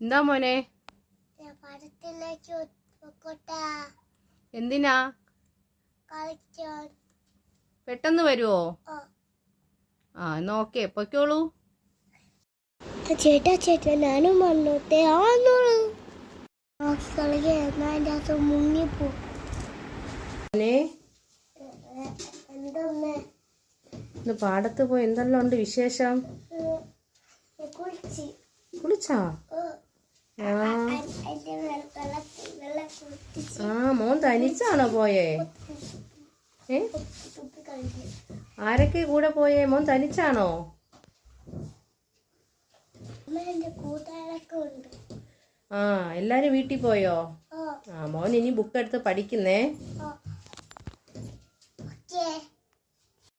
എന്താ മോനെ? എന്തിനാ? പെട്ടെന്ന് വരുവോ? ആ. എന്നാ ഓക്കെ പൊയ്ക്കോളൂ. ചേട്ടാ ചേട്ടാ ഞാനും വന്നോട്ടെ ആന്നോളൂ. മുങ്ങിപ്പോ. ഇന്ന് പാടത്ത് പോയി എന്തെല്ലാം ഉണ്ട് വിശേഷം? കുളിച്ച്? ആ. മോൻ തനിച്ചാണോ പോയേ? ഏ? ആരൊക്കെ കൂടെ പോയേ? മോൻ തനിച്ചാണോ? ആ എല്ലാരും വീട്ടിൽ പോയോ? ആ. മോൻ ഇനി ബുക്ക് എടുത്ത് പഠിക്കുന്നേ. ഓക്കേ.